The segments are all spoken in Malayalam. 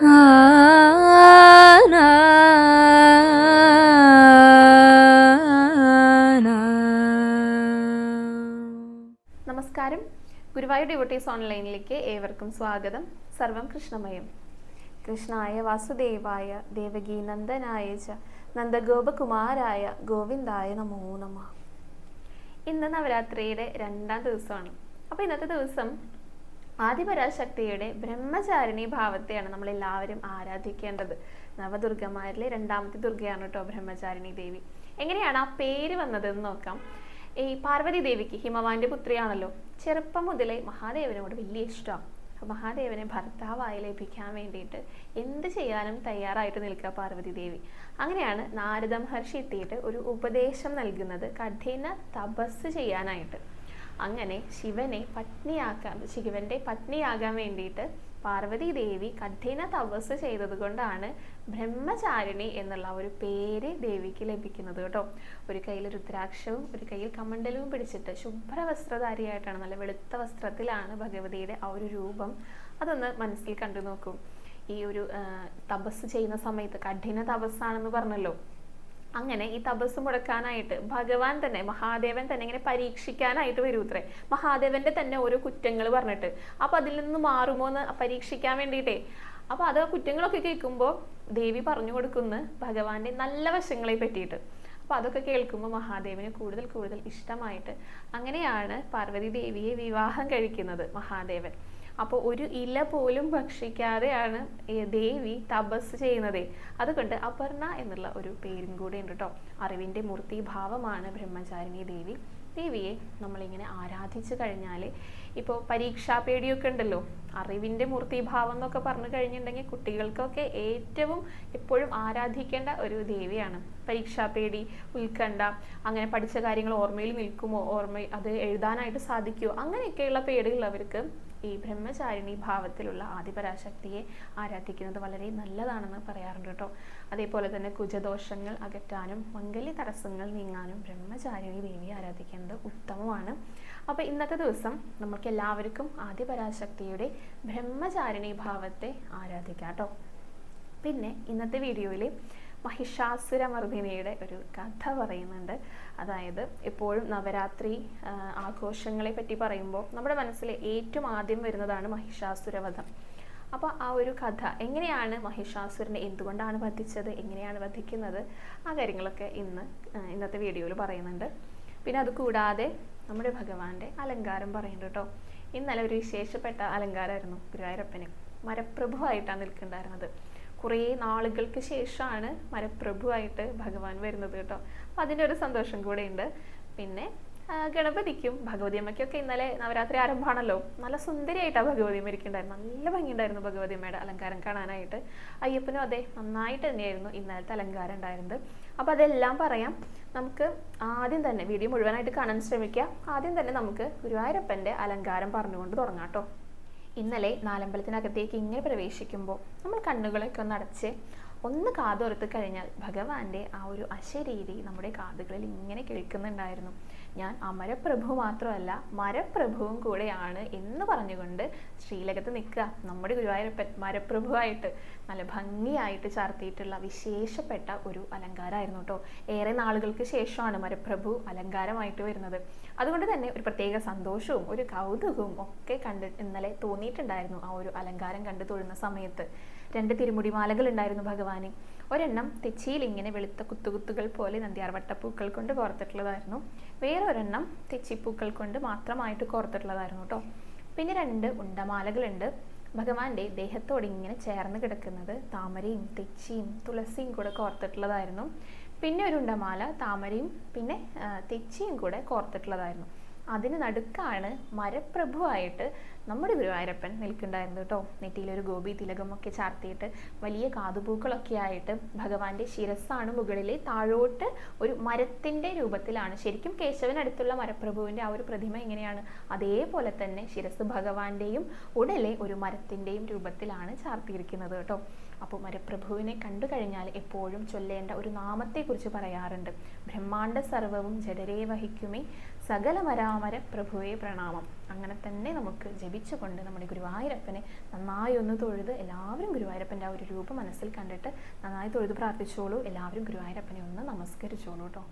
നമസ്കാരം. ഗുരുവായൂർ ഡിവോട്ടീസ് ഓൺലൈനിലേക്ക് ഏവർക്കും സ്വാഗതം. സർവം കൃഷ്ണമയം. കൃഷ്ണായ വാസുദേവായ ദേവകി നന്ദനായ ച നന്ദഗോപകുമാരായ ഗോവിന്ദായ നമോ നമ. ഇന്ന് നവരാത്രിയുടെ രണ്ടാം ദിവസമാണ്. അപ്പോൾ ഇന്നത്തെ ദിവസം ആദിപരാശക്തിയുടെ ബ്രഹ്മചാരിണി ഭാവത്തെയാണ് നമ്മൾ എല്ലാവരും ആരാധിക്കേണ്ടത്. നവദുർഗമാരിലെ രണ്ടാമത്തെ ദുർഗയാണ് കേട്ടോ ബ്രഹ്മചാരിണി ദേവി. എങ്ങനെയാണ് ആ പേര് വന്നതെന്ന് നോക്കാം. ഈ പാർവതി ദേവിക്ക് ഹിമവാന്റെ പുത്രിയാണല്ലോ. ചെറുപ്പം മുതലേ മഹാദേവനോട് വലിയ ഇഷ്ടമാണ്. മഹാദേവനെ ഭർത്താവായി ലഭിക്കാൻ വേണ്ടിയിട്ട് എന്ത് ചെയ്യാനും തയ്യാറായിട്ട് നിൽക്കുക പാർവതി ദേവി. അങ്ങനെയാണ് നാരദ മഹർഷി എത്തിയിട്ട് ഒരു ഉപദേശം നൽകുന്നത് കഠിന തപസ് ചെയ്യാനായിട്ട്. അങ്ങനെ ശിവനെ പത്നിയാക്കാൻ ശിവന്റെ പത്നിയാകാൻ വേണ്ടിയിട്ട് പാർവതി ദേവി കഠിന തപസ് ചെയ്തത് കൊണ്ടാണ് ബ്രഹ്മചാരിണി എന്നുള്ള ഒരു പേര് ദേവിക്ക് ലഭിക്കുന്നത് കേട്ടോ. ഒരു കയ്യിൽ രുദ്രാക്ഷവും ഒരു കയ്യിൽ കമണ്ടലവും പിടിച്ചിട്ട് ശുഭ്രവസ്ത്രധാരിയായിട്ടാണ് നല്ല വെളുത്ത വസ്ത്രത്തിലാണ് ഭഗവതിയുടെ ആ ഒരു രൂപം. അതൊന്ന് മനസ്സിൽ കണ്ടു നോക്കൂ. ഈ ഒരു തപസ് ചെയ്യുന്ന സമയത്ത് കഠിന തപസ്സാണെന്ന് പറഞ്ഞല്ലോ. അങ്ങനെ ഈ തപസ് മുടക്കാനായിട്ട് ഭഗവാൻ തന്നെ മഹാദേവൻ തന്നെ ഇങ്ങനെ പരീക്ഷിക്കാനായിട്ട് വരൂത്രേ മഹാദേവന്റെ തന്നെ ഓരോ കുറ്റങ്ങൾ പറഞ്ഞിട്ട്. അപ്പൊ അതിൽ നിന്ന് മാറുമോ എന്ന് പരീക്ഷിക്കാൻ വേണ്ടിയിട്ടേ. അപ്പൊ അത് കുറ്റങ്ങളൊക്കെ കേൾക്കുമ്പോൾ ദേവി പറഞ്ഞു കൊടുക്കുന്നു ഭഗവാന്റെ നല്ല വശങ്ങളെ പറ്റിയിട്ട്. അപ്പൊ അതൊക്കെ കേൾക്കുമ്പോൾ മഹാദേവന് കൂടുതൽ കൂടുതൽ ഇഷ്ടമായിട്ട് അങ്ങനെയാണ് പാർവതി ദേവിയെ വിവാഹം കഴിക്കുന്നത് മഹാദേവൻ. അപ്പോൾ ഒരു ഇല പോലും ഭക്ഷിക്കാതെയാണ് ദേവി തപസ് ചെയ്യുന്നത്. അതുകൊണ്ട് അപർണ എന്നുള്ള ഒരു പേരും കൂടെ ഉണ്ട് കേട്ടോ അറിവിന്റെ മൂർത്തിഭാവമാണ് ബ്രഹ്മചാരിണി ദേവി. ദേവിയെ നമ്മളിങ്ങനെ ആരാധിച്ചു കഴിഞ്ഞാൽ ഇപ്പോൾ പരീക്ഷാ പേടിയൊക്കെ ഉണ്ടല്ലോ. അറിവിന്റെ മൂർത്തിഭാവം എന്നൊക്കെ പറഞ്ഞു കഴിഞ്ഞിട്ടുണ്ടെങ്കിൽ കുട്ടികൾക്കൊക്കെ ഏറ്റവും എപ്പോഴും ആരാധിക്കേണ്ട ഒരു ദേവിയാണ്. പരീക്ഷാ പേടി ഉത്കണ്ഠ അങ്ങനെ പഠിച്ച കാര്യങ്ങൾ ഓർമ്മയിൽ നിൽക്കുമോ? ഓർമ്മ അത് എഴുതാനായിട്ട് സാധിക്കുമോ അങ്ങനെയൊക്കെയുള്ള പേടിയുള്ളവർക്ക് ഈ ബ്രഹ്മചാരിണി ഭാവത്തിലുള്ള ആദിപരാശക്തിയെ ആരാധിക്കുന്നത് വളരെ നല്ലതാണെന്ന് പറയാറുണ്ട് കേട്ടോ. അതേപോലെ തന്നെ കുജദോഷങ്ങൾ അകറ്റാനും മംഗല്യ തടസ്സങ്ങൾ നീങ്ങാനും ബ്രഹ്മചാരിണി ദേവിയെ ആരാധിക്കുന്നത് ഉത്തമമാണ്. അപ്പോൾ ഇന്നത്തെ ദിവസം നമുക്ക് എല്ലാവർക്കും ആദിപരാശക്തിയുടെ ബ്രഹ്മചാരിണി ഭാവത്തെ ആരാധിക്കാം കേട്ടോ. പിന്നെ ഇന്നത്തെ വീഡിയോയിൽ മഹിഷാസുരമർദ്ദിനിയുടെ ഒരു കഥ പറയുന്നുണ്ട്. അതായത് എപ്പോഴും നവരാത്രി ആഘോഷങ്ങളെ പറ്റി പറയുമ്പോൾ നമ്മുടെ മനസ്സിൽ ഏറ്റവും ആദ്യം വരുന്നതാണ് മഹിഷാസുരവധം. അപ്പോൾ ആ ഒരു കഥ എങ്ങനെയാണ് മഹിഷാസുരനെ എന്തുകൊണ്ടാണ് വധിച്ചത് എങ്ങനെയാണ് വധിക്കുന്നത്? ആ കാര്യങ്ങളൊക്കെ ഇന്ന് ഇന്നത്തെ വീഡിയോയിൽ പറയുന്നുണ്ട്. പിന്നെ അത് കൂടാതെ നമ്മുടെ ഭഗവാന്റെ അലങ്കാരം പറയുന്നുണ്ട് കേട്ടോ. ഇന്നലെ ഒരു വിശേഷപ്പെട്ട അലങ്കാരമായിരുന്നു ഗുരുവായൂരപ്പന്. മരപ്രഭുവായിട്ടാണ് നിൽക്കുന്നുണ്ടായിരുന്നത് കുറേ നാളുകൾക്ക് ശേഷമാണ് മരപ്രഭുവായിട്ട് ഭഗവാൻ വരുന്നത് കേട്ടോ. അപ്പം അതിന്റെ ഒരു സന്തോഷം കൂടെ ഉണ്ട്. പിന്നെ ഗണപതിക്കും ഭഗവതി അമ്മയ്ക്കൊക്കെ ഇന്നലെ നവരാത്രി ആരംഭമാണല്ലോ. നല്ല സുന്ദരിയായിട്ടാണ് ഭഗവതി അമ്മ ഇരിക്കുന്നുണ്ടായിരുന്നു. നല്ല ഭംഗിയുണ്ടായിരുന്നു ഭഗവതി അമ്മയുടെ അലങ്കാരം കാണാനായിട്ട്. അയ്യപ്പനും അതെ നന്നായിട്ട് തന്നെയായിരുന്നു ഇന്നലത്തെ അലങ്കാരം ഉണ്ടായിരുന്നത്. അപ്പോൾ അതെല്ലാം പറയാം. നമുക്ക് ആദ്യം തന്നെ വീഡിയോ മുഴുവനായിട്ട് കാണാൻ ശ്രമിക്കാം. ആദ്യം തന്നെ നമുക്ക് ഗുരുവായൂരപ്പന്റെ അലങ്കാരം പറഞ്ഞുകൊണ്ട് തുടങ്ങാം കേട്ടോ. ഇന്നലെ നാലമ്പലത്തിനകത്തേക്ക് ഇങ്ങനെ പ്രവേശിക്കുമ്പോൾ നമ്മൾ കണ്ണുകളൊക്കെ ഒന്ന് അടച്ച് ഒന്ന് കാതോർത്ത് കഴിഞ്ഞാൽ ഭഗവാന്റെ ആ ഒരു അശരീരി നമ്മുടെ കാതുകളിൽ ഇങ്ങനെ കേൾക്കുന്നുണ്ടായിരുന്നു. ഞാൻ അമരപ്രഭു മാത്രമല്ല മരപ്രഭുവും കൂടെയാണ് എന്ന് പറഞ്ഞുകൊണ്ട് ശ്രീലകത്ത് നിൽക്കുക. നമ്മുടെ ഗുരുവായൂരപ്പൻ മരപ്രഭുവായിട്ട് നല്ല ഭംഗിയായിട്ട് ചാർത്തിയിട്ടുള്ള വിശേഷപ്പെട്ട ഒരു അലങ്കാരമായിരുന്നു കേട്ടോ ഏറെ നാളുകൾക്ക് ശേഷമാണ് മരപ്രഭു അലങ്കാരമായിട്ട് വരുന്നത്. അതുകൊണ്ട് തന്നെ ഒരു പ്രത്യേക സന്തോഷവും ഒരു കൗതുകവും ഒക്കെ കണ്ട് ഇന്നലെ തോന്നിയിട്ടുണ്ടായിരുന്നു ആ ഒരു അലങ്കാരം കണ്ടു തൊഴുന്ന സമയത്ത്. രണ്ട് തിരുമുടിമാലകൾ ഉണ്ടായിരുന്നു ഭഗവാന്. ഒരെണ്ണം തെച്ചിയിൽ ഇങ്ങനെ വെളുത്ത കുത്തുകുത്തുകൾ പോലെ നന്ദിയാർ വട്ടപ്പൂക്കൾ കൊണ്ട് കോർത്തിട്ടുള്ളതായിരുന്നു. വേറെ ഒരെണ്ണം തെച്ചിപ്പൂക്കൾ കൊണ്ട് മാത്രമായിട്ട് കോർത്തിട്ടുള്ളതായിരുന്നു കേട്ടോ പിന്നെ രണ്ട് ഉണ്ടമാലകളുണ്ട്. ഭഗവാന്റെ ദേഹത്തോട് ഇങ്ങനെ ചേർന്ന് കിടക്കുന്നത് താമരയും തെച്ചിയും തുളസിയും കൂടെ കോർത്തിട്ടുള്ളതായിരുന്നു. പിന്നെ ഒരു ഉണ്ടമാല താമരയും പിന്നെ തെച്ചിയും കൂടെ കോർത്തിട്ടുള്ളതായിരുന്നു. അതിന് നടുക്കാണ് മരപ്രഭുവായിട്ട് നമ്മുടെ ഗുരുവായൂരപ്പൻ നിൽക്കുന്നുണ്ടായിരുന്നു കേട്ടോ. നെറ്റിയിലൊരു ഗോപി തിലകമൊക്കെ ചാർത്തിയിട്ട് വലിയ കാതുപൂക്കളൊക്കെ ആയിട്ട് ഭഗവാന്റെ ശിരസ്സാണ് മുകളിലെ താഴോട്ട് ഒരു മരത്തിന്റെ രൂപത്തിലാണ്. ശരിക്കും കേശവനടുത്തുള്ള മരപ്രഭുവിന്റെ ആ ഒരു പ്രതിമ എങ്ങനെയാണ് അതേപോലെ തന്നെ ശിരസ് ഭഗവാന്റെയും ഉടലെ ഒരു മരത്തിന്റെയും രൂപത്തിലാണ് ചാർത്തിയിരിക്കുന്നത് കേട്ടോ. അപ്പോൾ മരപ്രഭുവിനെ കണ്ടു കഴിഞ്ഞാൽ എപ്പോഴും ചൊല്ലേണ്ട ഒരു നാമത്തെക്കുറിച്ച് പറയാറുണ്ട്. ബ്രഹ്മാണ്ട സർവവും ജഡരേ വഹിക്കുമേ. സകല മരാമര പ്രഭുവേ പ്രണാമം. അങ്ങനെ തന്നെ നമുക്ക് ജപിച്ചുകൊണ്ട് നമ്മുടെ ഗുരുവായൂരപ്പനെ നന്നായി ഒന്ന് തൊഴുത് എല്ലാവരും ഗുരുവായൂരപ്പന്റെ ആ ഒരു രൂപം മനസ്സിൽ കണ്ടിട്ട് നന്നായി തൊഴുത് പ്രാർത്ഥിച്ചോളൂ. എല്ലാവരും ഗുരുവായൂരപ്പനെ ഒന്ന് നമസ്കരിച്ചോളൂ കേട്ടോ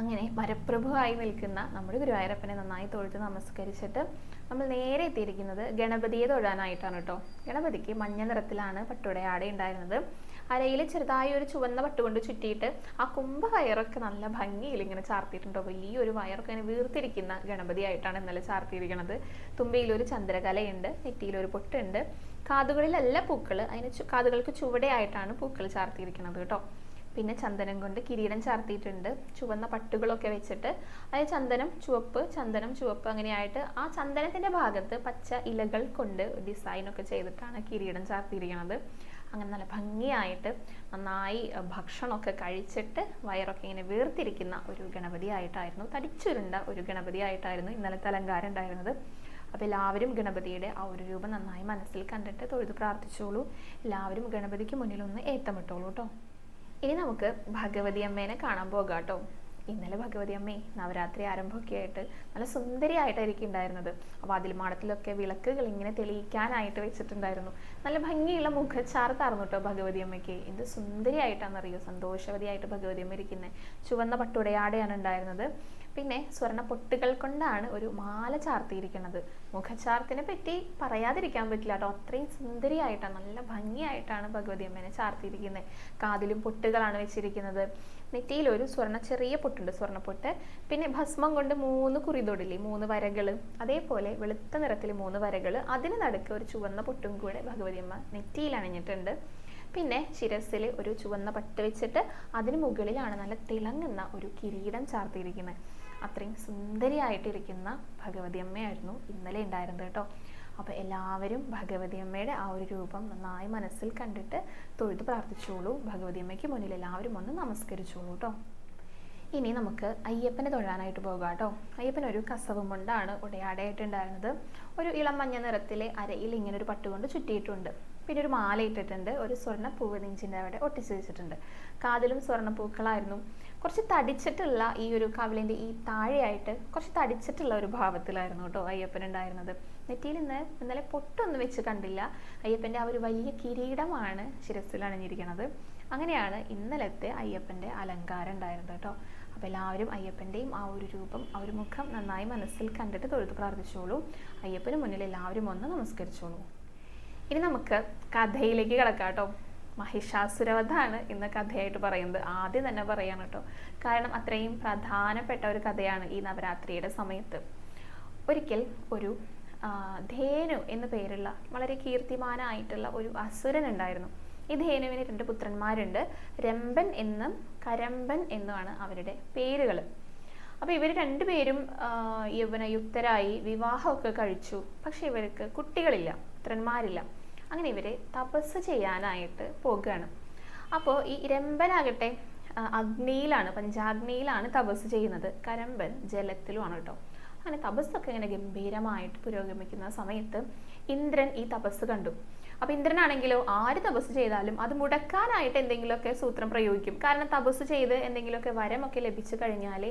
അങ്ങനെ വരപ്രഭുവായി നിൽക്കുന്ന നമ്മുടെ ഗുരുവായൂരപ്പനെ നന്നായി തൊഴുത്ത് നമസ്കരിച്ചിട്ട് നമ്മൾ നേരെ എത്തിയിരിക്കുന്നത് ഗണപതിയെ തൊഴാനായിട്ടാണ് കേട്ടോ ഗണപതിക്ക് മഞ്ഞ നിറത്തിലാണ് പട്ടുടയാട ഉണ്ടായിരുന്നത് അരയിൽ ചെറുതായി ഒരു ചുവന്ന പട്ടുകൊണ്ട് ചുറ്റിയിട്ട് ആ കുംഭ വയറൊക്കെ നല്ല ഭംഗിയിൽ ഇങ്ങനെ ചാർത്തിയിട്ടുണ്ടോ. വലിയൊരു വയറൊക്കെ ഇങ്ങനെ വീർത്തിരിക്കുന്ന ഗണപതിയായിട്ടാണ് ഇന്നലെ ചാർത്തിയിരിക്കുന്നത് തുമ്പയിൽ ഒരു ചന്ദ്രകലയുണ്ട് നെറ്റിയിൽ ഒരു പൊട്ടുണ്ട്. കാതുകളിലല്ല പൂക്കൾ അതിന് കാതുകൾക്ക് ചുവടെയായിട്ടാണ് പൂക്കൾ ചാർത്തിയിരിക്കുന്നത് കേട്ടോ. പിന്നെ ചന്ദനം കൊണ്ട് കിരീടം ചാർത്തിയിട്ടുണ്ട്. ചുവന്ന പട്ടുകളൊക്കെ വെച്ചിട്ട് അതായത് ചന്ദനം ചുവപ്പ് ചന്ദനം ചുവപ്പ് അങ്ങനെയായിട്ട് ആ ചന്ദനത്തിന്റെ ഭാഗത്ത് പച്ച ഇലകൾ കൊണ്ട് ഡിസൈനൊക്കെ ചെയ്തിട്ടാണ് കിരീടം ചാർത്തിയിരിക്കുന്നത് അങ്ങനെ നല്ല ഭംഗിയായിട്ട് നന്നായി ഭക്ഷണമൊക്കെ കഴിച്ചിട്ട് വയറൊക്കെ ഇങ്ങനെ വീർത്തിരിക്കുന്ന ഒരു ഗണപതിയായിട്ടായിരുന്നു തടിച്ചുരുണ്ട ഒരു ഗണപതിയായിട്ടായിരുന്നു ഇന്നലത്തെ അലങ്കാരം ഉണ്ടായിരുന്നത് അപ്പോൾ എല്ലാവരും ഗണപതിയുടെ ആ ഒരു രൂപം നന്നായി മനസ്സിൽ കണ്ടിട്ട് തൊഴുത് പ്രാർത്ഥിച്ചോളൂ. എല്ലാവരും ഗണപതിക്ക് മുന്നിൽ ഒന്ന് ഏത്തമിട്ടോളൂ കേട്ടോ. ഇനി നമുക്ക് ഭഗവതി അമ്മേനെ കാണാൻ പോകാം കേട്ടോ. ഇന്നലെ ഭഗവതി അമ്മേ നവരാത്രി ആരംഭമൊക്കെ ആയിട്ട് നല്ല സുന്ദരിയായിട്ടായിരിക്കും ഉണ്ടായിരുന്നത് അപ്പോൾ അതിൽ മാടത്തിലൊക്കെ വിളക്കുകൾ ഇങ്ങനെ തെളിയിക്കാനായിട്ട് വെച്ചിട്ടുണ്ടായിരുന്നു. നല്ല ഭംഗിയുള്ള മുഖച്ചാർത്തായിരുന്നു കേട്ടോ ഭഗവതി അമ്മയ്ക്ക് എന്ത് സുന്ദരിയായിട്ടാണെന്നറിയോ? സന്തോഷവതിയായിട്ട് ഭഗവതി അമ്മ ഇരിക്കുന്നത് ചുവന്ന പട്ടുടയാടെയാണ് ഉണ്ടായിരുന്നത്. പിന്നെ സ്വർണ പൊട്ടുകൾ കൊണ്ടാണ് ഒരു മാല ചാർത്തിയിരിക്കുന്നത്. മുഖചാർത്തിനെ പറ്റി പറയാതിരിക്കാൻ പറ്റില്ല കേട്ടോ. അത്രയും സുന്ദരിയായിട്ടാണ് നല്ല ഭംഗിയായിട്ടാണ് ഭഗവതി അമ്മേനെ ചാർത്തിയിരിക്കുന്നത്. കാതിലും പൊട്ടുകളാണ് വെച്ചിരിക്കുന്നത്. നെറ്റിയിൽ ഒരു സ്വർണ ചെറിയ പൊട്ടുണ്ട് സ്വർണപ്പൊട്ട് പിന്നെ ഭസ്മം കൊണ്ട് മൂന്ന് കുറിതൊടില്ലേ മൂന്ന് വരകൾ അതേപോലെ വെളുത്ത നിറത്തിൽ മൂന്ന് വരകൾ അതിന് നടുക്ക് ഒരു ചുവന്ന പൊട്ടും കൂടെ ഭഗവതി അമ്മ നെറ്റിയിൽ അണിഞ്ഞിട്ടുണ്ട്. പിന്നെ ശിരസിൽ ഒരു ചുവന്ന പട്ട് വെച്ചിട്ട് അതിന് മുകളിലാണ് നല്ല തിളങ്ങുന്ന ഒരു കിരീടം ചാർത്തിയിരിക്കുന്നത്. അത്രയും സുന്ദരിയായിട്ടിരിക്കുന്ന ഭഗവതി അമ്മയായിരുന്നു ഇന്നലെ ഉണ്ടായിരുന്നത് കേട്ടോ. അപ്പോൾ എല്ലാവരും ഭഗവതി അമ്മയുടെ ആ ഒരു രൂപം നന്നായി മനസ്സിൽ കണ്ടിട്ട് തൊഴുത് പ്രാർത്ഥിച്ചോളൂ. ഭഗവതി അമ്മയ്ക്ക് മുന്നിൽ എല്ലാവരും ഒന്ന് നമസ്കരിച്ചോളൂ കേട്ടോ. ഇനി നമുക്ക് അയ്യപ്പനെ തൊഴാനായിട്ട് പോകാം കേട്ടോ. അയ്യപ്പൻ ഒരു കസവും കൊണ്ടാണ് ഉടയാടയായിട്ടുണ്ടായിരുന്നത് ഒരു ഇളം മഞ്ഞ നിറത്തിലെ അരയിൽ ഇങ്ങനെ ഒരു പട്ടുകൊണ്ട് ചുറ്റിയിട്ടുണ്ട്. പിന്നെ ഒരു മാല ഇട്ടിട്ടുണ്ട്. ഒരു സ്വർണ പൂവ് നെഞ്ചിന്റെ അവിടെ ഒട്ടിച്ച് വെച്ചിട്ടുണ്ട്. കാതിലും സ്വർണ പൂക്കളായിരുന്നു കുറച്ച് തടിച്ചിട്ടുള്ള ഈ ഒരു കവിളിന്റെ ഈ താഴെയായിട്ട് കുറച്ച് തടിച്ചിട്ടുള്ള ഒരു ഭാവത്തിലായിരുന്നു കേട്ടോ അയ്യപ്പൻ ഉണ്ടായിരുന്നത്. നെറ്റിയിൽ ഇന്ന് ഇന്നലെ പൊട്ടൊന്നും വെച്ച് കണ്ടില്ല. അയ്യപ്പന്റെ ആ ഒരു വലിയ കിരീടമാണ് ശിരസിൽ അണിഞ്ഞിരിക്കുന്നത്. അങ്ങനെയാണ് ഇന്നലത്തെ അയ്യപ്പന്റെ അലങ്കാരം ഉണ്ടായിരുന്നത് കേട്ടോ. അപ്പോൾ എല്ലാവരും അയ്യപ്പന്റെയും ആ ഒരു രൂപം ആ ഒരു മുഖം നന്നായി മനസ്സിൽ കണ്ടിട്ട് തൊഴുത്ത് പ്രാർത്ഥിച്ചോളൂ. അയ്യപ്പന് മുന്നിൽ എല്ലാവരും ഒന്ന് നമസ്കരിച്ചോളൂ. ഇനി നമുക്ക് കഥയിലേക്ക് കിടക്കാം കേട്ടോ. മഹിഷാസുരവധാണ് ഇന്ന് കഥയായിട്ട് പറയുന്നത്. ആദ്യം തന്നെ പറയാണ് കേട്ടോ. കാരണം അത്രയും പ്രധാനപ്പെട്ട ഒരു കഥയാണ് ഈ നവരാത്രിയുടെ സമയത്ത്. ഒരിക്കൽ ഒരു ധേനു എന്നു പേരുള്ള വളരെ കീർത്തിമാനായിട്ടുള്ള ഒരു അസുരൻ ഉണ്ടായിരുന്നു. ഈ ധേനുവിന് രണ്ട് പുത്രന്മാരുണ്ട്. രമ്പൻ എന്നും കരമ്പൻ എന്നുമാണ് അവരുടെ പേരുകൾ അപ്പോൾ ഇവർ രണ്ടുപേരും യൗവനയുക്തരായി വിവാഹമൊക്കെ കഴിച്ചു. പക്ഷെ ഇവർക്ക് കുട്ടികളില്ല. പുത്രന്മാരില്ല. അങ്ങനെ ഇവരെ തപസ് ചെയ്യാനായിട്ട് പോകുകയാണ് അപ്പോൾ ഈ രമ്പനാകട്ടെ അഗ്നിയിലാണ് പഞ്ചാഗ്നിയിലാണ് തപസ് ചെയ്യുന്നത്. കരമ്പൻ ജലത്തിലുമാണ് കേട്ടോ. അങ്ങനെ തപസ്സൊക്കെ ഇങ്ങനെ ഗംഭീരമായിട്ട് പുരോഗമിക്കുന്ന സമയത്ത് ഇന്ദ്രൻ ഈ തപസ് കണ്ടു. അപ്പൊ ഇന്ദ്രനാണെങ്കിലോ ആര് തപസ് ചെയ്താലും അത് മുടക്കാനായിട്ട് എന്തെങ്കിലുമൊക്കെ സൂത്രം പ്രയോഗിക്കും. കാരണം തപസ് ചെയ്ത് എന്തെങ്കിലുമൊക്കെ വരമൊക്കെ ലഭിച്ചു കഴിഞ്ഞാൽ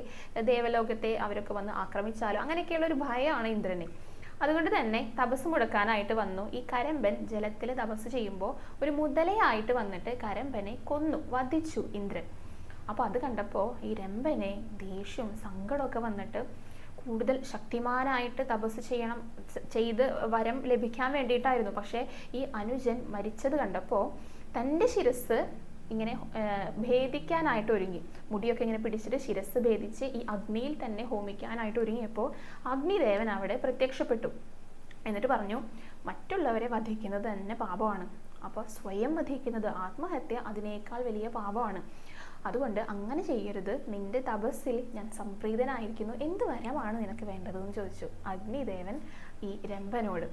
ദേവലോകത്തെ അവരൊക്കെ വന്ന് ആക്രമിച്ചാലോ അങ്ങനെയൊക്കെയുള്ള ഒരു ഭയമാണ് ഇന്ദ്രന്. അതുകൊണ്ട് തന്നെ തപസ് മുടക്കാനായിട്ട് വന്നു. ഈ കരമ്പൻ ജലത്തിൽ തപസ് ചെയ്യുമ്പോൾ ഒരു മുതലയായിട്ട് വന്നിട്ട് കരമ്പനെ കൊന്നു വധിച്ചു ഇന്ദ്രൻ. അപ്പോൾ അത് കണ്ടപ്പോൾ ഈ രമ്പനെ ദേഷ്യവും സങ്കടമൊക്കെ വന്നിട്ട് കൂടുതൽ ശക്തിമാനായിട്ട് തപസ് ചെയ്യണം ചെയ്ത് വരം ലഭിക്കാൻ വേണ്ടിയിട്ടായിരുന്നു. പക്ഷേ ഈ അനുജൻ മരിച്ചത് കണ്ടപ്പോൾ തന്റെ ശിരസ് ഇങ്ങനെ ഭേദിക്കാനായിട്ട് ഒരുങ്ങി. മുടിയൊക്കെ ഇങ്ങനെ പിടിച്ചിട്ട് ശിരസ് ഭേദിച്ച് ഈ അഗ്നിയിൽ തന്നെ ഹോമിക്കാനായിട്ട് ഒരുങ്ങിയപ്പോൾ അഗ്നിദേവൻ അവിടെ പ്രത്യക്ഷപ്പെട്ടു. എന്നിട്ട് പറഞ്ഞു മറ്റുള്ളവരെ വധിക്കുന്നത് തന്നെ പാപമാണ്. അപ്പോൾ സ്വയം വധിക്കുന്നത് ആത്മഹത്യ അതിനേക്കാൾ വലിയ പാപമാണ്. അതുകൊണ്ട് അങ്ങനെ ചെയ്യരുത്. നിന്റെ തപസ്സിൽ ഞാൻ സംപ്രീതനായിരിക്കുന്നു. എന്ത് വരമാണ് നിനക്ക് വേണ്ടതെന്ന് ചോദിച്ചു അഗ്നിദേവൻ ഈ രംഭനോട്.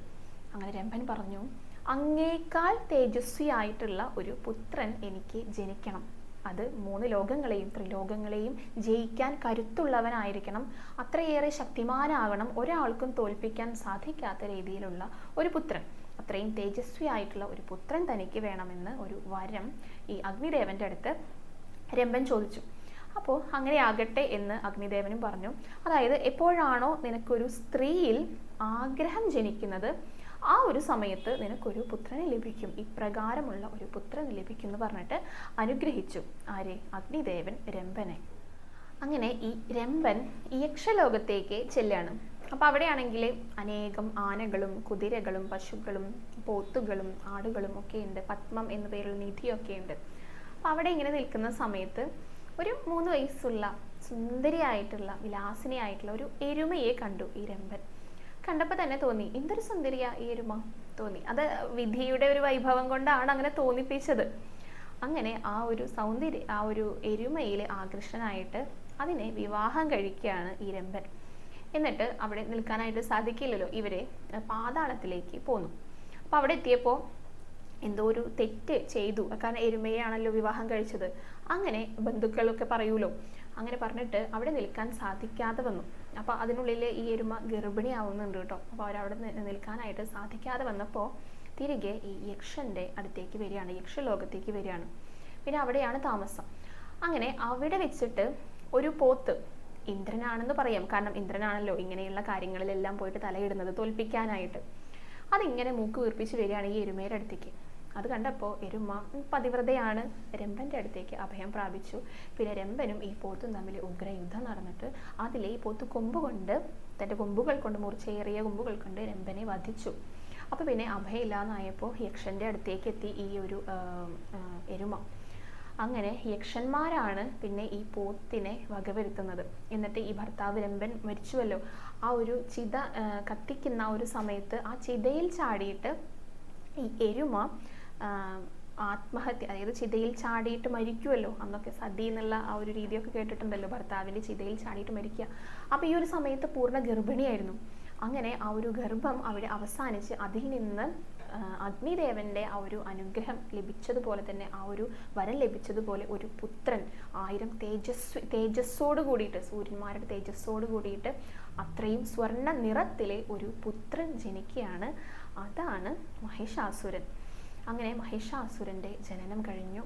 അങ്ങനെ രംഭൻ പറഞ്ഞു അങ്ങേക്കാൾ തേജസ്വിയായിട്ടുള്ള ഒരു പുത്രൻ എനിക്ക് ജനിക്കണം. അത് മൂന്ന് ലോകങ്ങളെയും ത്രിലോകങ്ങളെയും ജയിക്കാൻ കരുത്തുള്ളവനായിരിക്കണം. അത്രയേറെ ശക്തിമാനാകണം ഒരാൾക്കും തോൽപ്പിക്കാൻ സാധിക്കാത്ത രീതിയിലുള്ള ഒരു പുത്രൻ. അത്രയും തേജസ്വിയായിട്ടുള്ള ഒരു പുത്രൻ തനിക്ക് വേണമെന്ന് ഒരു വരം ഈ അഗ്നിദേവന്റെ അടുത്ത് രംഭൻ ചോദിച്ചു. അപ്പോൾ അങ്ങനെ ആകട്ടെ എന്ന് അഗ്നിദേവനും പറഞ്ഞു. അതായത് എപ്പോഴാണോ നിനക്കൊരു സ്ത്രീയിൽ ആഗ്രഹം ജനിക്കുന്നത് ആ ഒരു സമയത്ത് നിനക്കൊരു പുത്രനെ ലഭിക്കും. ഇപ്രകാരമുള്ള ഒരു പുത്രനെ ലഭിക്കും എന്ന് പറഞ്ഞിട്ട് അനുഗ്രഹിച്ചു. ആരെ? അഗ്നിദേവൻ രംഭനെ. അങ്ങനെ ഈ രംഭൻ യക്ഷലോകത്തേക്ക് ചെല്ലാണ്. അപ്പോൾ അവിടെയാണെങ്കിൽ അനേകം ആനകളും കുതിരകളും പശുക്കളും പോത്തുകളും ആടുകളും ഒക്കെ ഉണ്ട് പത്മം എന്ന പേരുള്ള നിധിയൊക്കെ ഉണ്ട് അപ്പോൾ അവിടെ ഇങ്ങനെ നിൽക്കുന്ന സമയത്ത് ഒരു മൂന്ന് വയസ്സുള്ള സുന്ദരിയായിട്ടുള്ള വിലാസിനിയായിട്ടുള്ള ഒരു എരുമയെ കണ്ടു ഈ രംഭൻ. കണ്ടപ്പോൾ തന്നെ തോന്നി. എന്തൊരു സുന്ദരിയ ഈ എരുമ തോന്നി. അത് വിധിയുടെ ഒരു വൈഭവം കൊണ്ടാണ് അങ്ങനെ തോന്നിപ്പിച്ചത്. അങ്ങനെ ആ ഒരു സൗന്ദര്യ ആ ഒരു എരുമയിൽ ആകൃഷ്ടനായിട്ട് അതിനെ വിവാഹം കഴിക്കുകയാണ് ഈ രംഭൻ. എന്നിട്ട് അവിടെ നിൽക്കാനായിട്ട് സാധിക്കില്ലല്ലോ. ഇവരെ പാതാളത്തിലേക്ക് പോന്നു. അപ്പോൾ അവിടെ എത്തിയപ്പോൾ എന്തോ ഒരു തെറ്റ് ചെയ്തു. കാരണം എരുമയാണല്ലോ വിവാഹം കഴിച്ചത്. അങ്ങനെ ബന്ധുക്കളൊക്കെ പറയൂലോ. അങ്ങനെ പറഞ്ഞിട്ട് അവിടെ നിൽക്കാൻ സാധിക്കാതെ വന്നു. അപ്പോൾ അതിനുള്ളിൽ ഈ എരുമ ഗർഭിണിയാവുന്നുണ്ട് കേട്ടോ. അപ്പോൾ അവരവിടെ നിൽക്കാനായിട്ട് സാധിക്കാതെ വന്നപ്പോൾ തിരികെ ഈ യക്ഷന്റെ അടുത്തേക്ക് വരികയാണ് യക്ഷലോകത്തേക്ക് വരികയാണ്. പിന്നെ അവിടെയാണ് താമസം. അങ്ങനെ അവിടെ വെച്ചിട്ട് ഒരു പോത്ത് ഇന്ദ്രനാണെന്ന് പറയാം. കാരണം ഇന്ദ്രനാണല്ലോ ഇങ്ങനെയുള്ള കാര്യങ്ങളിലെല്ലാം പോയിട്ട് തലയിടുന്നത് തോൽപ്പിക്കാനായിട്ട്. അതിങ്ങനെ മൂക്ക് വീർപ്പിച്ച് വരികയാണ് ഈ എരുമയുടെ അടുത്തേക്ക് അത് കണ്ടപ്പോൾ എരുമ പതിവ്രതയാണ് രംഭന്റെ അടുത്തേക്ക് അഭയം പ്രാപിച്ചു. പിന്നെ രംഭനും ഈ പോത്തും തമ്മിൽ ഉഗ്ര ഉഗ്രയുദ്ധം നടന്നിട്ട് അതിലെ ഈ പോത്ത് കൊമ്പ് കൊണ്ട് തന്റെ കൊമ്പുകൾ കൊണ്ട് മുറിച്ചേറിയ കൊമ്പുകൾ കൊണ്ട് രംഭനെ വധിച്ചു. അപ്പോൾ പിന്നെ അഭയമില്ലാന്നായപ്പോൾ യക്ഷന്റെ അടുത്തേക്ക് എത്തി ഈ ഒരു എരുമ. അങ്ങനെ യക്ഷന്മാരാണ് പിന്നെ ഈ പോത്തിനെ വകവരുത്തുന്നത്. എന്നിട്ട് ഈ ഭർത്താവ് രംഭൻ മരിച്ചുവല്ലോ. ആ ഒരു ചിത കത്തിക്കുന്ന ഒരു സമയത്ത് ആ ചിതയിൽ ചാടിയിട്ട് ഈ എരുമ ആത്മഹത്യ അതായത് ചിതയിൽ ചാടിയിട്ട് മരിക്കുമല്ലോ അന്നൊക്കെ സതി എന്നുള്ള ആ ഒരു രീതിയൊക്കെ കേട്ടിട്ടുണ്ടല്ലോ. ഭർത്താവിന്റെ ചിതയിൽ ചാടിയിട്ട് മരിക്കുക. അപ്പോൾ ഈ ഒരു സമയത്ത് പൂർണ ഗർഭിണിയായിരുന്നു. അങ്ങനെ ആ ഒരു ഗർഭം അവിടെ അവസാനിച്ച് അതിൽ നിന്ന് ആ, അഗ്നിദേവന്റെ ആ ഒരു അനുഗ്രഹം ലഭിച്ചതുപോലെ തന്നെ ആ ഒരു വരം ലഭിച്ചതുപോലെ ഒരു പുത്രൻ ആയിരം തേജസ് തേജസ്സോട് കൂടിയിട്ട് സൂര്യന്മാരുടെ തേജസ്സോട് കൂടിയിട്ട് അത്രയും സ്വർണ നിറത്തിലെ ഒരു പുത്രൻ ജനിക്കുകയാണ്. അതാണ് മഹിഷാസുരൻ അങ്ങനെ മഹിഷാസുരന്റെ ജനനം കഴിഞ്ഞു.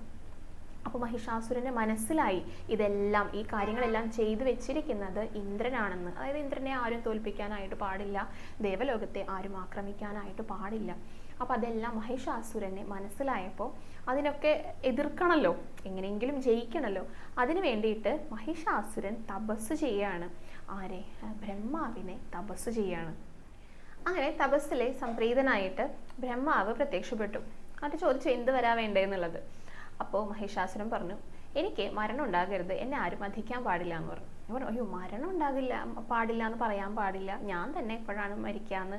അപ്പോൾ മഹിഷാസുരന്റെ മനസ്സിലായി ഇതെല്ലാം ഈ കാര്യങ്ങളെല്ലാം ചെയ്തു വെച്ചിരിക്കുന്നത് ഇന്ദ്രനാണെന്ന്. അതായത് ഇന്ദ്രനെ ആരും തോൽപ്പിക്കാനായിട്ട് പാടില്ല ദേവലോകത്തെ ആരും ആക്രമിക്കാനായിട്ട് പാടില്ല. അപ്പോൾ അതെല്ലാം മഹിഷാസുരനെ മനസ്സിലായപ്പോൾ അതിനൊക്കെ എതിർക്കണമല്ലോ എങ്ങനെയെങ്കിലും ജയിക്കണമല്ലോ അതിനു വേണ്ടിയിട്ട് മഹിഷാസുരൻ തപസ് ചെയ്യാണ്. ആരെ? ബ്രഹ്മാവിനെ തപസ് ചെയ്യാണ്. അങ്ങനെ തപസ്സിലെ സംപ്രീതനായിട്ട് ബ്രഹ്മാവ് പ്രത്യക്ഷപ്പെട്ടു. എന്നിട്ട് ചോദിച്ചു എന്ത് വരാ വേണ്ടേന്നുള്ളത്? അപ്പോൾ മഹിഷാസുരൻ പറഞ്ഞു എനിക്ക് മരണം ഉണ്ടാകരുത് എന്നെ ആരും വധിക്കാൻ പാടില്ല എന്ന് പറഞ്ഞു. ഞാൻ പറഞ്ഞു അയ്യോ മരണം ഉണ്ടാകില്ല പാടില്ല എന്ന് പറയാൻ പാടില്ല. ഞാൻ തന്നെ എപ്പോഴാണ് മരിക്കാന്ന്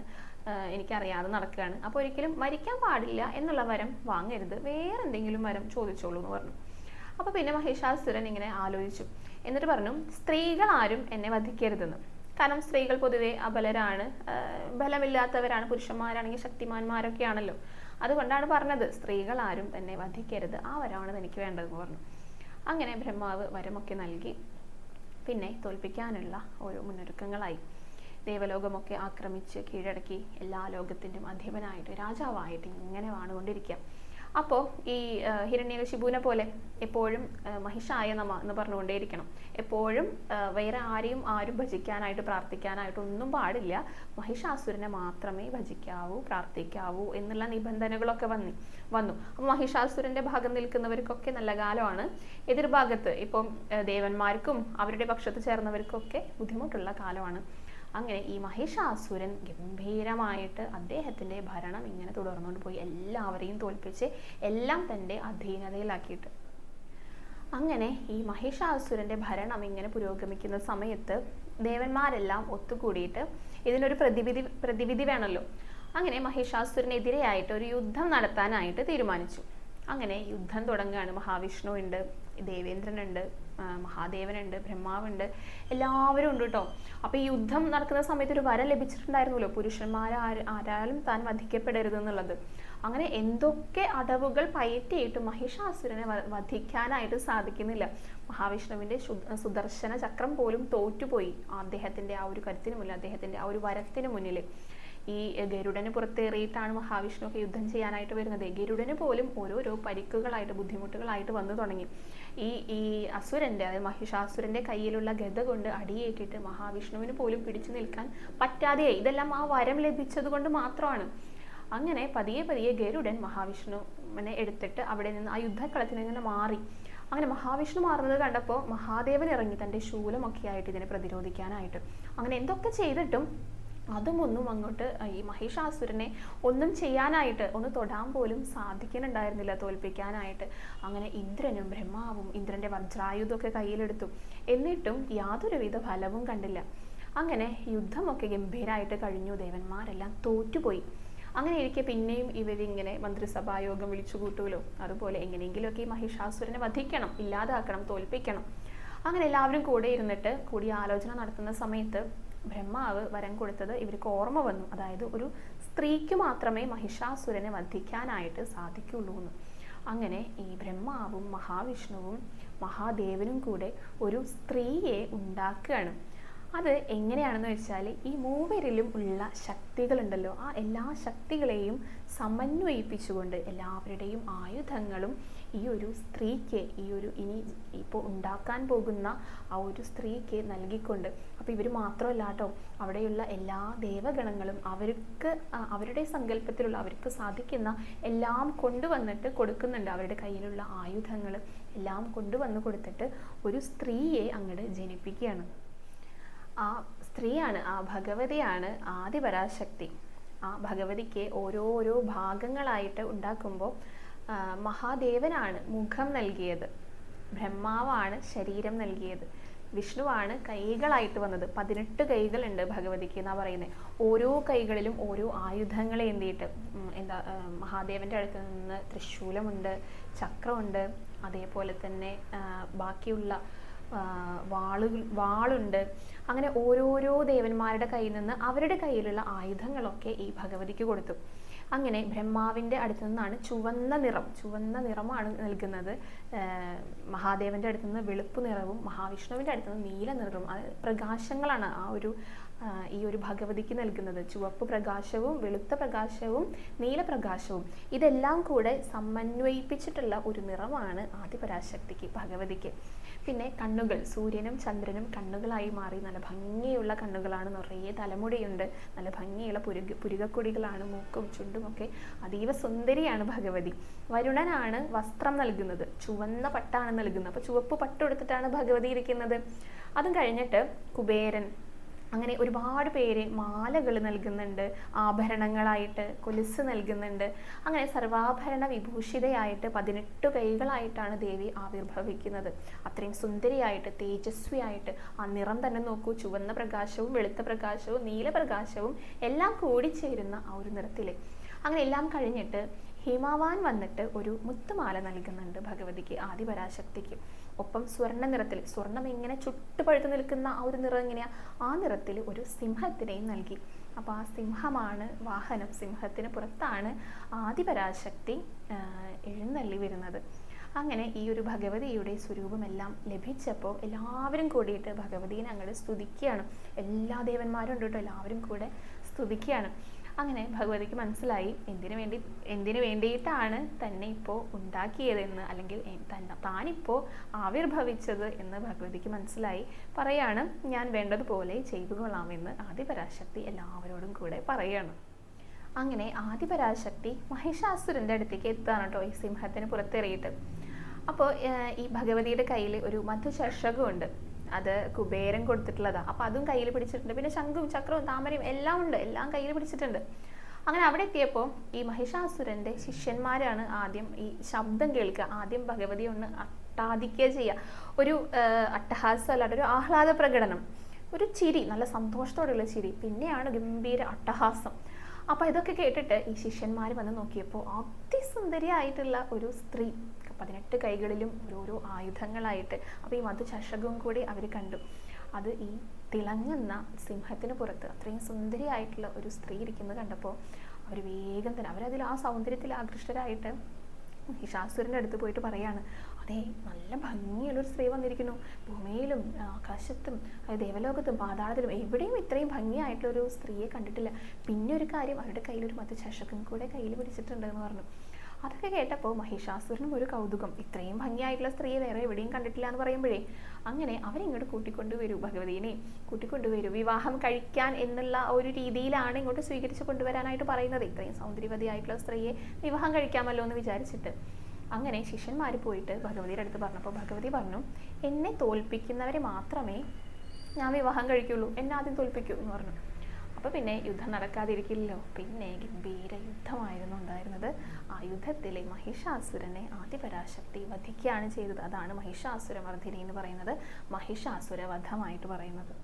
എനിക്കറിയാതെ നടക്കുകയാണ്. അപ്പോൾ ഒരിക്കലും മരിക്കാൻ പാടില്ല എന്നുള്ള വരം വാങ്ങരുത് വേറെ എന്തെങ്കിലും വരം ചോദിച്ചോളൂ എന്ന് പറഞ്ഞു. അപ്പോൾ പിന്നെ മഹിഷാസുരൻ ഇങ്ങനെ ആലോചിച്ചു. എന്നിട്ട് പറഞ്ഞു സ്ത്രീകൾ ആരും എന്നെ വധിക്കരുതെന്ന്. കാരണം സ്ത്രീകൾ പൊതുവെ അബലരാണ് ബലമില്ലാത്തവരാണ് പുരുഷന്മാരാണെങ്കിൽ ശക്തിമാന്മാരൊക്കെയാണല്ലോ. അതുകൊണ്ടാണ് പറഞ്ഞത് സ്ത്രീകൾ ആരും തന്നെ വധിക്കരുത്. ആ വരമാണ് എനിക്ക് വേണ്ടതെന്ന് പറഞ്ഞു. അങ്ങനെ ബ്രഹ്മാവ് വരമൊക്കെ നൽകി. പിന്നെ തോൽപ്പിക്കാനുള്ള ഓരോ മുന്നൊരുക്കങ്ങളായി. ദേവലോകമൊക്കെ ആക്രമിച്ച് കീഴടക്കി എല്ലാ ലോകത്തിന്റെയും അധിപനായിട്ട് രാജാവായിട്ട് ഇങ്ങനെ വാണുകൊണ്ടിരിക്കുക. അപ്പോൾ ഈ ഹിരണ്യകശിപുവിനെ പോലെ എപ്പോഴും മഹിഷായ നമ എന്ന് പറഞ്ഞുകൊണ്ടേയിരിക്കണം. എപ്പോഴും വേറെ ആരെയും ആരും ഭജിക്കാനായിട്ട് പ്രാർത്ഥിക്കാനായിട്ട് ഒന്നും പാടില്ല. മഹിഷാസുരനെ മാത്രമേ ഭജിക്കാവൂ പ്രാർത്ഥിക്കാവൂ എന്നുള്ള നിബന്ധനകളൊക്കെ വന്നി വന്നു. അപ്പോൾ മഹിഷാസുരന്റെ ഭാഗം നിൽക്കുന്നവർക്കൊക്കെ നല്ല കാലമാണ്. എതിർഭാഗത്ത് ഇപ്പം ദേവന്മാർക്കും അവരുടെ പക്ഷത്ത് ചേർന്നവർക്കൊക്കെ ബുദ്ധിമുട്ടുള്ള കാലമാണ്. അങ്ങനെ ഈ മഹിഷാസുരൻ ഗംഭീരമായിട്ട് അദ്ദേഹത്തിന്റെ ഭരണം ഇങ്ങനെ തുടർന്നുകൊണ്ട് പോയി. എല്ലാവരെയും തോൽപ്പിച്ച് എല്ലാം തന്റെ അധീനതയിലാക്കിയിട്ട്. അങ്ങനെ ഈ മഹിഷാസുരന്റെ ഭരണം ഇങ്ങനെ പുരോഗമിക്കുന്ന സമയത്ത് ദേവന്മാരെല്ലാം ഒത്തുകൂടിയിട്ട് ഇതിനൊരു പ്രതിവിധി പ്രതിവിധി വേണമല്ലോ. അങ്ങനെ മഹിഷാസുരനെതിരെയായിട്ട് ഒരു യുദ്ധം നടത്താനായിട്ട് തീരുമാനിച്ചു. അങ്ങനെ യുദ്ധം തുടങ്ങുകയാണ്. മഹാവിഷ്ണു ഉണ്ട് ദേവേന്ദ്രനുണ്ട് മഹാദേവനുണ്ട് ബ്രഹ്മാവുണ്ട് എല്ലാവരും ഉണ്ട് കേട്ടോ അപ്പോൾ ഈ യുദ്ധം നടക്കുന്ന സമയത്ത് ഒരു വരം ലഭിച്ചിട്ടുണ്ടായിരുന്നല്ലോ പുരുഷന്മാർ ആരാലും താൻ വധിക്കപ്പെടരുത് എന്നുള്ളത്. അങ്ങനെ എന്തൊക്കെ അടവുകൾ പയറ്റിയിട്ട് മഹിഷാസുരനെ വധിക്കാനായിട്ട് സാധിക്കുന്നില്ല. മഹാവിഷ്ണുവിന്റെ സുദർശന ചക്രം പോലും തോറ്റുപോയി അദ്ദേഹത്തിന്റെ ആ ഒരു കരുത്തിന് മുന്നിൽ അദ്ദേഹത്തിന്റെ ആ ഒരു വരത്തിന് മുന്നിൽ ഈ ഗരുഡന് പുറത്തേറിയിട്ടാണ് മഹാവിഷ്ണു ഒക്കെ യുദ്ധം ചെയ്യാനായിട്ട് വരുന്നത്. ഗരുഡന് പോലും ഓരോരോ പരിക്കുകളായിട്ട് ബുദ്ധിമുട്ടുകളായിട്ട് വന്നു തുടങ്ങി. ഈ ഈ അസുരന്റെ അതായത് മഹിഷാസുരന്റെ കയ്യിലുള്ള ഗത കൊണ്ട് അടിയേറ്റിട്ട് മഹാവിഷ്ണുവിന് പോലും പിടിച്ചു നിൽക്കാൻ പറ്റാതെയായി. ഇതെല്ലാം ആ വരം ലഭിച്ചത് കൊണ്ട് മാത്രമാണ്. അങ്ങനെ പതിയെ പതിയെ ഗരുഡൻ മഹാവിഷ്ണുവിനെ എടുത്തിട്ട് അവിടെ നിന്ന് ആ യുദ്ധക്കളത്തിൽ നിന്ന് മാറി. അങ്ങനെ മഹാവിഷ്ണു മാറുന്നത് കണ്ടപ്പോൾ മഹാദേവൻ ഇറങ്ങി തന്റെ ശൂലമൊക്കെ ആയിട്ട് ഇതിനെ പ്രതിരോധിക്കാനായിട്ട്. അങ്ങനെ എന്തൊക്കെ ചെയ്തിട്ടും അതും ഒന്നും അങ്ങോട്ട് ഈ മഹിഷാസുരനെ ഒന്നും ചെയ്യാനായിട്ട് ഒന്ന് തൊടാൻ പോലും സാധിക്കുന്നുണ്ടായിരുന്നില്ല തോൽപ്പിക്കാനായിട്ട്. അങ്ങനെ ഇന്ദ്രനും ബ്രഹ്മാവും ഇന്ദ്രന്റെ വജ്രായുധമൊക്കെ കയ്യിലെടുത്തു. എന്നിട്ടും യാതൊരുവിധ ഫലവും കണ്ടില്ല. അങ്ങനെ യുദ്ധമൊക്കെ ഗംഭീരമായിട്ട് കഴിഞ്ഞു. ദേവന്മാരെല്ലാം തോറ്റുപോയി. അങ്ങനെ ഇരിക്കെ പിന്നെയും ഇവരിങ്ങനെ മന്ത്രിസഭായോഗം വിളിച്ചു കൂട്ടുമല്ലോ അതുപോലെ എങ്ങനെയെങ്കിലുമൊക്കെ ഈ മഹിഷാസുരനെ വധിക്കണം ഇല്ലാതാക്കണം തോൽപ്പിക്കണം. അങ്ങനെ എല്ലാവരും കൂടെ ഇരുന്നിട്ട് കൂടി ആലോചന നടത്തുന്ന സമയത്ത് ബ്രഹ്മാവ് വരം കൊടുത്തത് ഇവർക്ക് ഓർമ്മ വന്നു. അതായത് ഒരു സ്ത്രീക്ക് മാത്രമേ മഹിഷാസുരനെ വധിക്കാനായിട്ട് സാധിക്കുള്ളൂ എന്ന്. അങ്ങനെ ഈ ബ്രഹ്മാവും മഹാവിഷ്ണുവും മഹാദേവനും കൂടെ ഒരു സ്ത്രീയെ ഉണ്ടാക്കുകയാണ്. അത് എങ്ങനെയാണെന്ന് വെച്ചാൽ ഈ മൂവരിലും ഉള്ള ശക്തികളുണ്ടല്ലോ. ആ എല്ലാ ശക്തികളെയും സമന്വയിപ്പിച്ചുകൊണ്ട് എല്ലാവരുടെയും ആയുധങ്ങളും ഈ ഒരു സ്ത്രീക്ക് ഈ ഒരു ഇനി ഇപ്പോൾ ഉണ്ടാക്കാൻ പോകുന്ന ആ ഒരു സ്ത്രീക്ക് നൽകിക്കൊണ്ട്. അപ്പോൾ ഇവർ മാത്രമല്ല കേട്ടോ അവിടെയുള്ള എല്ലാ ദേവഗണങ്ങളും അവർക്ക് അവരുടെ സങ്കല്പത്തിലുള്ള അവർക്ക് സാധിക്കുന്ന എല്ലാം കൊണ്ടുവന്നിട്ട് കൊടുക്കുന്നുണ്ട്. അവരുടെ കയ്യിലുള്ള ആയുധങ്ങൾ എല്ലാം കൊണ്ടുവന്ന് കൊടുത്തിട്ട് ഒരു സ്ത്രീയെ അങ്ങോട്ട് ജനിപ്പിക്കുകയാണ്. ആ സ്ത്രീയാണ് ആ ഭഗവതിയാണ് ആദിപരാശക്തി. ആ ഭഗവതിക്ക് ഓരോരോ ഭാഗങ്ങളായിട്ട് ഉണ്ടാക്കുമ്പോൾ മഹാദേവനാണ് മുഖം നൽകിയത്. ബ്രഹ്മാവാണ് ശരീരം നൽകിയത്. വിഷ്ണുവാണ് കൈകളായിട്ട് വന്നത്. പതിനെട്ട് കൈകളുണ്ട് ഭഗവതിക്ക് എന്നാ പറയുന്നത് ഓരോ കൈകളിലും ഓരോ ആയുധങ്ങളെ എന്തിയിട്ട് എന്താ മഹാദേവന്റെ അടുത്ത് നിന്ന് തൃശൂലമുണ്ട് ചക്രമുണ്ട് അതേപോലെ തന്നെ ബാക്കിയുള്ള വാളുകൾ വാളുണ്ട്. അങ്ങനെ ഓരോരോ ദേവന്മാരുടെ കയ്യിൽ നിന്ന് അവരുടെ കയ്യിലുള്ള ആയുധങ്ങളൊക്കെ ഈ ഭഗവതിക്ക് കൊടുത്തു. അങ്ങനെ ബ്രഹ്മാവിന്റെ അടുത്ത് നിന്നാണ് ചുവന്ന നിറം ചുവന്ന നിറമാണ് നൽകുന്നത്. മഹാദേവന്റെ അടുത്ത് നിന്ന് വെളുപ്പ് നിറവും മഹാവിഷ്ണുവിന്റെ അടുത്ത് നിന്ന് നീല നിറവും പ്രകാശങ്ങളാണ് ആ ഒരു ഈ ഒരു ഭഗവതിക്ക് നൽകുന്നത്. ചുവപ്പ് പ്രകാശവും വെളുത്ത പ്രകാശവും നീല പ്രകാശവും ഇതെല്ലാം കൂടെ സമന്വയിപ്പിച്ചിട്ടുള്ള ഒരു നിറമാണ് ആദിപരാശക്തിക്ക് ഭഗവതിക്ക്. പിന്നെ കണ്ണുകൾ സൂര്യനും ചന്ദ്രനും കണ്ണുകളായി മാറി. നല്ല ഭംഗിയുള്ള കണ്ണുകളാണ്. നിറയെ തലമുടിയുണ്ട്. നല്ല ഭംഗിയുള്ള പുരുക പുരുകക്കൊടികളാണ്. മൂക്കും ചുണ്ടും ഒക്കെ അതീവ സുന്ദരിയാണ് ഭഗവതി. വരുണനാണ് വസ്ത്രം നൽകുന്നത്. ചുവന്ന പട്ടാണ് നൽകുന്നത്. അപ്പോൾ ചുവപ്പ് പട്ടെടുത്തിട്ടാണ് ഭഗവതി ഇരിക്കുന്നത്. അതും കഴിഞ്ഞിട്ട് കുബേരൻ അങ്ങനെ ഒരുപാട് പേര് മാലകൾ നൽകുന്നുണ്ട് ആഭരണങ്ങളായിട്ട് കൊലുസ് നൽകുന്നുണ്ട്. അങ്ങനെ സർവാഭരണ വിഭൂഷിതയായിട്ട് പതിനെട്ട് കൈകളായിട്ടാണ് ദേവി ആവിർഭവിക്കുന്നത്. അത്രയും സുന്ദരിയായിട്ട് തേജസ്വിയായിട്ട് ആ നിറം തന്നെ നോക്കൂ. ചുവന്ന പ്രകാശവും വെളുത്ത പ്രകാശവും നീലപ്രകാശവും എല്ലാം കൂടി കൂടിച്ചേരുന്ന ആ ഒരു നിറത്തിൽ അങ്ങനെ എല്ലാം കഴിഞ്ഞിട്ട് ഹിമാവാൻ വന്നിട്ട് ഒരു മുത്തുമാല നൽകുന്നുണ്ട് ഭഗവതിക്ക് ആദിപരാശക്തിക്ക്. ഒപ്പം സ്വർണ നിറത്തിൽ സ്വർണം ഇങ്ങനെ ചുട്ടുപഴുത്ത് നിൽക്കുന്ന ആ ഒരു നിറം എങ്ങനെയാ? ആ നിറത്തിൽ ഒരു സിംഹത്തിനെയും നൽകി. അപ്പോൾ ആ സിംഹമാണ് വാഹനം. സിംഹത്തിന് പുറത്താണ് ആദിപരാശക്തി എഴുന്നള്ളി വരുന്നത്. അങ്ങനെ ഈ ഒരു ഭഗവതിയുടെ സ്വരൂപമെല്ലാം ലഭിച്ചപ്പോൾ എല്ലാവരും കൂടിയിട്ട് ഭഗവതിനെ അങ്ങോട്ട് സ്തുതിക്കുകയാണ്. എല്ലാ ദേവന്മാരും ഉണ്ട് കേട്ടോ എല്ലാവരും കൂടെ സ്തുതിക്കുകയാണ്. അങ്ങനെ ഭഗവതിക്ക് മനസ്സിലായി. എന്തിനു വേണ്ടി എന്തിനു വേണ്ടിയിട്ടാണ് തന്നെ ഇപ്പോൾ ഉണ്ടാക്കിയതെന്ന് അല്ലെങ്കിൽ താനിപ്പോൾ ആവിർഭവിച്ചത് എന്ന് ഭഗവതിക്ക് മനസ്സിലായി. പറയാണ് ഞാൻ വേണ്ടതുപോലെ ചെയ്തു കൊള്ളാമെന്ന് ആദിപരാശക്തി എല്ലാവരോടും കൂടെ പറയാണ്. അങ്ങനെ ആദിപരാശക്തി മഹിഷാസുരന്റെ അടുത്തേക്ക് എത്തുകയാണ് കേട്ടോ ഈ സിംഹത്തിന് പുറത്തെറിയിട്ട് അപ്പോൾ ഈ ഭഗവതിയുടെ കയ്യിൽ ഒരു മധുചഷകമുണ്ട് അത് കുബേരൻ കൊടുത്തിട്ടുള്ളതാണ് അപ്പോൾ അതും കയ്യിൽ പിടിച്ചിട്ടുണ്ട്. പിന്നെ ശംഖും ചക്രവും താമരയും എല്ലാം ഉണ്ട്. എല്ലാം കയ്യിൽ പിടിച്ചിട്ടുണ്ട്. അങ്ങനെ അവിടെ എത്തിയപ്പോൾ ഈ മഹിഷാസുരന്റെ ശിഷ്യന്മാരാണ് ആദ്യം ഈ ശബ്ദം കേൾക്കുക. ആദ്യം ഭഗവതി ഒന്ന് അട്ടാദിക്കുക ചെയ്യുക. ഒരു അട്ടഹാസം അല്ലാതെ ഒരു ആഹ്ലാദ പ്രകടനം. ഒരു ചിരി നല്ല സന്തോഷത്തോടെയുള്ള ചിരി. പിന്നെയാണ് ഗംഭീര അട്ടഹാസം. അപ്പോൾ ഇതൊക്കെ കേട്ടിട്ട് ഈ ശിഷ്യന്മാർ വന്ന് നോക്കിയപ്പോൾ അതിസുന്ദരിയായിട്ടുള്ള ഒരു സ്ത്രീ പതിനെട്ട് കൈകളിലും ഓരോരോ ആയുധങ്ങളായിട്ട്. അപ്പോൾ ഈ മധുചഷകവും കൂടി അവർ കണ്ടു. അത് ഈ തിളങ്ങുന്ന സിംഹത്തിന് പുറത്ത് അത്രയും സുന്ദരിയായിട്ടുള്ള ഒരു സ്ത്രീ ഇരിക്കുന്നത് കണ്ടപ്പോൾ അവർ വേഗം തന്നെ അവരതിൽ ആ സൗന്ദര്യത്തിൽ ആകൃഷ്ടരായിട്ട് ഹിഷാസുരന്റെ അടുത്ത് പോയിട്ട് പറയാണ് അതെ നല്ല ഭംഗിയുള്ളൊരു സ്ത്രീ വന്നിരിക്കുന്നു. ഭൂമിയിലും ആകാശത്തും ദേവലോകത്തും പാതാളത്തിലും എവിടെയും ഇത്രയും ഭംഗിയായിട്ടുള്ളൊരു സ്ത്രീയെ കണ്ടിട്ടില്ല. പിന്നെ ഒരു കാര്യം അവരുടെ കയ്യിൽ ഒരു ചഷകം കൂടെ കയ്യിൽ പിടിച്ചിട്ടുണ്ട് എന്ന് പറഞ്ഞു. അതൊക്കെ കേട്ടപ്പോൾ മഹിഷാസുരനും ഒരു കൗതുകം. ഇത്രയും ഭംഗിയായിട്ടുള്ള സ്ത്രീയെ വേറെ എവിടെയും കണ്ടിട്ടില്ല എന്ന് പറയുമ്പോഴേ അങ്ങനെ അവരിങ്ങോട്ട് കൂട്ടിക്കൊണ്ടുവരൂ ഭഗവതീനെ. കൂട്ടിക്കൊണ്ടുവരൂ. വിവാഹം കഴിക്കാൻ എന്നുള്ള ഒരു രീതിയിലാണ് ഇങ്ങോട്ട് സ്വീകരിച്ച് കൊണ്ടുവരാനായിട്ട് പറയുന്നത്. ഇത്രയും സൗന്ദര്യവതിയായിട്ടുള്ള സ്ത്രീയെ വിവാഹം കഴിക്കാമല്ലോ എന്ന് വിചാരിച്ചിട്ട്. അങ്ങനെ ശിഷ്യന്മാർ പോയിട്ട് ഭഗവതിയുടെ അടുത്ത് പറഞ്ഞപ്പോൾ ഭഗവതി പറഞ്ഞു എന്നെ തോൽപ്പിക്കുന്നവരെ മാത്രമേ ഞാൻ വിവാഹം കഴിക്കുള്ളൂ. എന്നെ ആദ്യം തോൽപ്പിക്കൂ എന്ന് പറഞ്ഞു. അപ്പോൾ പിന്നെ യുദ്ധം നടക്കാതിരിക്കില്ലല്ലോ. പിന്നെ ഗംഭീര യുദ്ധമായിരുന്നു ഉണ്ടായിരുന്നത്. ആ യുദ്ധത്തിലെ മഹിഷാസുരനെ ആദിപരാശക്തി വധിക്കുകയാണ് ചെയ്തത്. അതാണ് മഹിഷാസുരമർദ്ദിനി എന്ന് പറയുന്നത്. മഹിഷാസുര വധമായിട്ട് പറയുന്നത്.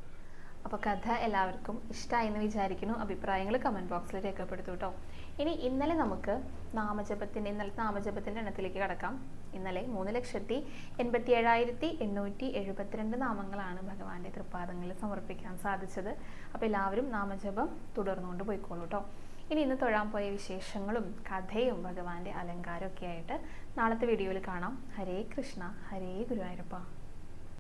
അപ്പോൾ കഥ എല്ലാവർക്കും ഇഷ്ടമായി എന്ന് വിചാരിക്കുന്നു. അഭിപ്രായങ്ങൾ കമന്റ് ബോക്സിൽ രേഖപ്പെടുത്തു കേട്ടോ ഇനി ഇന്നലെ നമുക്ക് നാമജപത്തിന്റെ ഇന്നലത്തെ നാമജപത്തിന്റെ എണ്ണത്തിലേക്ക് കടക്കാം. ഇന്നലെ മൂന്ന് ലക്ഷത്തി എൺപത്തി ഏഴായിരത്തി എണ്ണൂറ്റി എഴുപത്തിരണ്ട് നാമങ്ങളാണ് ഭഗവാന്റെ തൃപ്പാദങ്ങളിൽ സമർപ്പിക്കാൻ സാധിച്ചത്. അപ്പോൾ എല്ലാവരും നാമജപം തുടർന്നുകൊണ്ട് പോയിക്കോളൂ കേട്ടോ ഇനി ഇന്ന് തൊഴാൻ പോയ വിശേഷങ്ങളും കഥയും ഭഗവാന്റെ അലങ്കാരമൊക്കെ ആയിട്ട് നാളത്തെ വീഡിയോയിൽ കാണാം. ഹരേ കൃഷ്ണ ഹരേ ഗുരുവായൂരപ്പ.